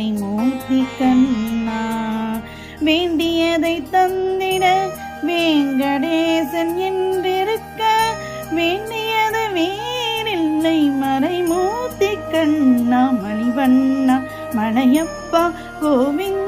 மறைமூர்த்தி கண்ணா வேண்டியதை தந்திட வேங்கடேசன் என்றிருக்க வேண்டியது வேறில்லை மறைமூர்த்தி கண்ணா மணிவண்ணா மலையப்பா கோவிந்த